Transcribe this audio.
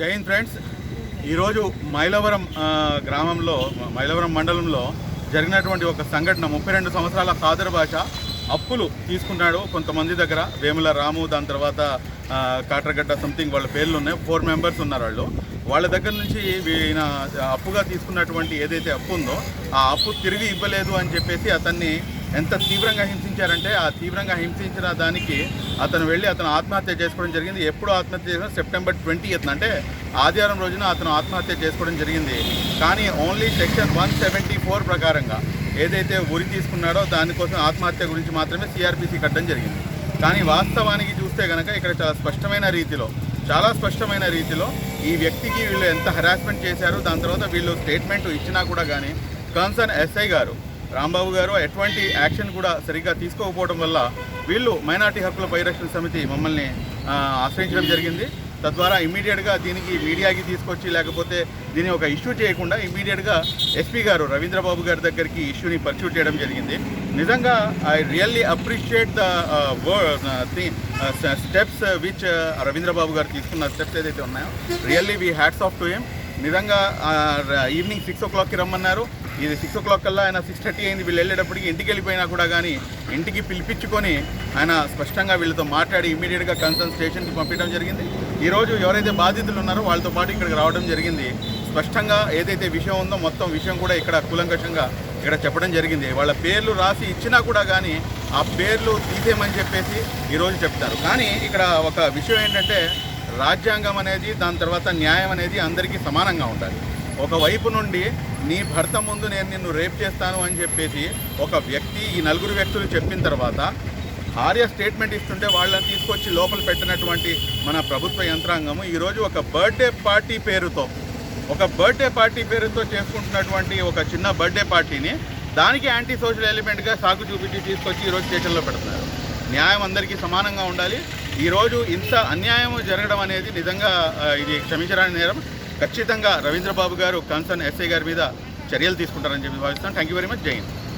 Jain friends. ఈరోజు మైలవరం గ్రామంలో మైలవరం మండలంలో జరిగినటువంటి ఒక సంఘటన ముప్పై రెండు సంవత్సరాల ఖాదర్ భాష అప్పులు తీసుకున్నాడు కొంతమంది దగ్గర. వేముల రాము దాని తర్వాత కాట్రగడ్డ సంథింగ్ వాళ్ళ పేర్లు ఉన్నాయి. ఫోర్ మెంబర్స్ ఉన్నారు వాళ్ళు. వాళ్ళ దగ్గర నుంచి ఈయన అప్పుగా తీసుకున్నటువంటి ఏదైతే అప్పు ఉందో ఆ అప్పు తిరిగి ఇవ్వలేదు అని చెప్పేసి అతన్ని ఎంత తీవ్రంగా హింసించారంటే ఆ తీవ్రంగా హింసించిన దానికి అతను వెళ్ళి అతను ఆత్మహత్య చేసుకోవడం జరిగింది. ఎప్పుడు ఆత్మహత్య చేసిన సెప్టెంబర్ ట్వంటీ అంటే ఆదివారం రోజున అతను ఆత్మహత్య చేసుకోవడం జరిగింది. కానీ only section one seventy four ప్రకారంగా ఏదైతే ఉరి తీసుకున్నాడో దానికోసం ఆత్మహత్య గురించి మాత్రమే సిఆర్పిసి కట్టడం జరిగింది. కానీ వాస్తవానికి చూస్తే కనుక ఇక్కడ చాలా స్పష్టమైన రీతిలో చాలా స్పష్టమైన రీతిలో ఈ వ్యక్తికి వీళ్ళు ఎంత హెరాస్మెంట్ చేశారు దాని తర్వాత వీళ్ళు స్టేట్మెంట్ ఇచ్చినా కూడా కానీ కన్సర్న్ ఎస్ఐ గారు రాంబాబు గారు ఎటువంటి యాక్షన్ కూడా సరిగ్గా తీసుకోకపోవడం వల్ల వీళ్ళు మైనార్టీ హక్కుల పరిరక్షణ సమితి మమ్మల్ని ఆశ్రయించడం జరిగింది. తద్వారా ఇమీడియట్గా దీనికి మీడియాకి తీసుకొచ్చి లేకపోతే దీన్ని ఒక ఇష్యూ చేయకుండా ఇమీడియట్గా ఎస్పీ గారు రవీంద్రబాబు గారి దగ్గరికి ఇష్యూని పర్సూ చేయడం జరిగింది. నిజంగా I really appreciate the steps which Ravindrababu గారు తీసుకున్న స్టెప్స్ ఏదైతే ఉన్నాయో really we hats off to him నిజంగా ఈవినింగ్ సిక్స్ ఓ క్లాక్కి రమ్మన్నారు. ఇది సిక్స్ ఓ క్లాక్ కల్లా ఆయన సిక్స్ థర్టీ అయింది. వీళ్ళు వెళ్ళేటప్పటికి ఇంటికి వెళ్ళిపోయినా కూడా కానీ ఇంటికి పిలిపించుకొని ఆయన స్పష్టంగా వీళ్ళతో మాట్లాడి ఇమీడియట్గా కన్సర్న్ స్టేషన్కి పంపించడం జరిగింది. ఈరోజు ఎవరైతే బాధితులు ఉన్నారో వాళ్ళతో పాటు ఇక్కడికి రావడం జరిగింది. స్పష్టంగా ఏదైతే విషయం ఉందో మొత్తం విషయం కూడా ఇక్కడ కూలంకషంగా ఇక్కడ చెప్పడం జరిగింది. వాళ్ళ పేర్లు రాసి ఇచ్చినా కూడా కానీ ఆ పేర్లు తీసేయమని చెప్పేసి ఈరోజు చెప్తారు. కానీ ఇక్కడ ఒక విషయం ఏంటంటే రాజ్యాంగం అనేది దాని తర్వాత న్యాయం అనేది అందరికీ సమానంగా ఉండాలి. ఒకవైపు నుండి నీ భర్త ముందు నేను నిన్ను రేప్ చేస్తాను అని చెప్పేసి ఒక వ్యక్తి ఈ నలుగురు వ్యక్తులు చెప్పిన తర్వాత భార్య స్టేట్మెంట్ ఇస్తుంటే వాళ్ళని తీసుకొచ్చి లోపల పెట్టినటువంటి మన ప్రభుత్వ యంత్రాంగము ఈరోజు ఒక బర్త్డే పార్టీ పేరుతో ఒక బర్త్డే పార్టీ పేరుతో చేసుకుంటున్నటువంటి ఒక చిన్న బర్త్డే పార్టీని దానికి యాంటీ సోషల్ ఎలిమెంట్గా సాగు చూపించి తీసుకొచ్చి ఈరోజు స్టేషన్లో పెడుతున్నారు. న్యాయం అందరికీ సమానంగా ఉండాలి. ఈరోజు ఇంత అన్యాయం జరగడం అనేది నిజంగా ఇది క్షమించరాని నేరం. ఖచ్చితంగా రవీంద్రబాబు గారు కన్సర్న్ ఎస్ఐ గారి మీద చర్యలు తీసుకుంటారని చెప్పి భావిస్తాను థ్యాంక్ యూ వెరీ మచ్ జై హింద్